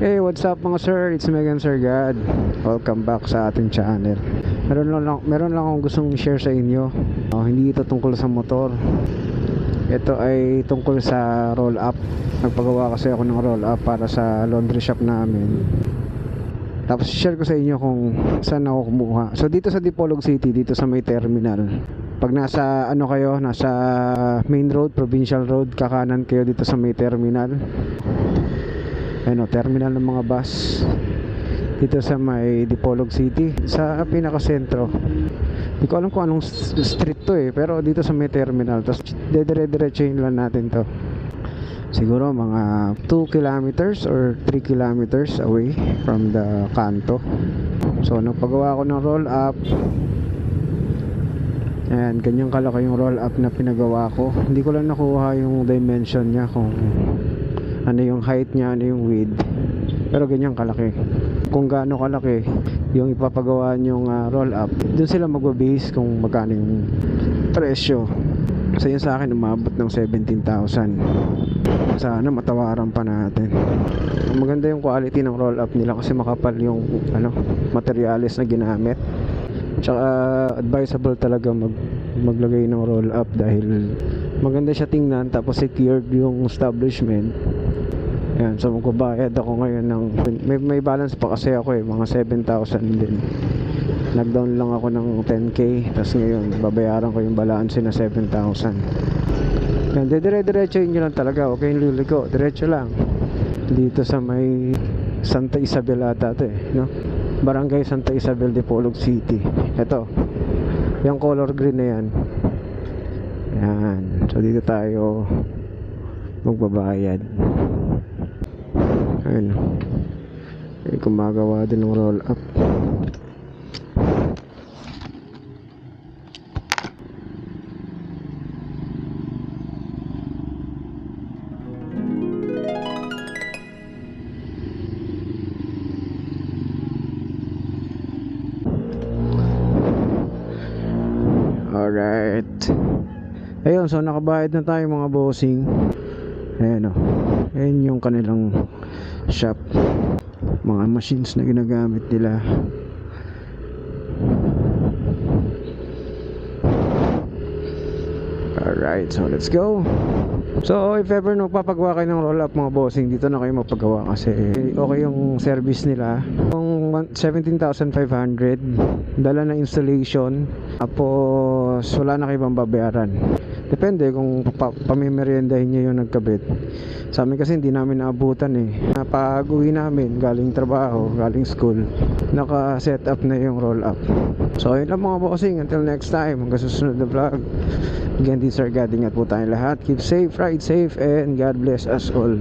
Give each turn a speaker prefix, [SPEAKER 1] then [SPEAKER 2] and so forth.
[SPEAKER 1] Hey, what's up mga sir? It's Megan Sir God. Welcome back sa ating channel. Meron lang, meron lang akong gustong share sa inyo. Oh, hindi ito tungkol sa motor. Ito ay tungkol sa roll up. Nagpagawa kasi ako ng roll up para sa laundry shop namin. Tapos share ko sa inyo kung saan ako kumuha. So dito sa Dipolog City, dito sa may terminal. Pag nasa ano kayo, nasa main road, provincial road, kakanan kayo dito sa may terminal. Ano, terminal ng mga bus. Dito sa may Dipolog City, sa pinaka-sentro. Hindi ko alam kung anong street to eh, pero dito sa may terminal. Tapos dedire-diretsuhin lang natin to. Siguro mga 2 kilometers or 3 kilometers away from the kanto. So nagpagawa ako ng roll up. Ayan, ganyan kalaki yung roll up na pinagawa ko. Hindi ko lang nakuha yung dimension niya kung ano yung height niya, ano yung width. Pero ganyan kalaki. Kung gaano kalaki yung ipapagawa yung roll up, dun sila magbe-base kung magkano yung presyo. Kasi yun sa akin umabot ng 17,000. Sana matawaran pa natin. Maganda yung quality ng roll up nila kasi makapal yung ano, materials na ginamit. Tsaka advisable talaga mag maglagay ng roll up dahil maganda siya tingnan tapos secured yung establishment. Yan, so magbabayad ako ngayon ng may, may balance pa kasi ako eh, mga 7,000 din. Nag-down lang ako ng 10k tapos ngayon babayaran ko yung balance na 7,000. Yan, dire-diretso nyo lang talaga. Okay yung liliko. Diretso lang. Dito sa may Santa Isabel ata ito eh. No? Barangay Santa Isabel de Polog City. Ito. Yung color green na yan. Yan. So dito tayo magbabayad. Ayun. Ay, gumagawa din ng roll up. Alright. Ayun, so nakabayad na tayo mga bossing. Ayan o. Ayan yung kanilang shop. Mga machines na ginagamit nila. Alright, so let's go. So if ever magpapagawa kayo ng roll up mga bossing, dito na kayo magpagawa kasi okay yung service nila. Kung 17,500, dala na installation, tapos wala na kayo pang babayaran. Depende kung pa pamimeriendahin nyo yung nagkabit. Sa amin kasi hindi namin naabutan eh. Pag uwi namin, galing trabaho, galing school, naka-set up na yung roll up. So yun lang mga bossing, until next time, hanggang susunod na vlog. Again, is our God. Ingat po tayong lahat. Keep safe, ride safe, and God bless us all.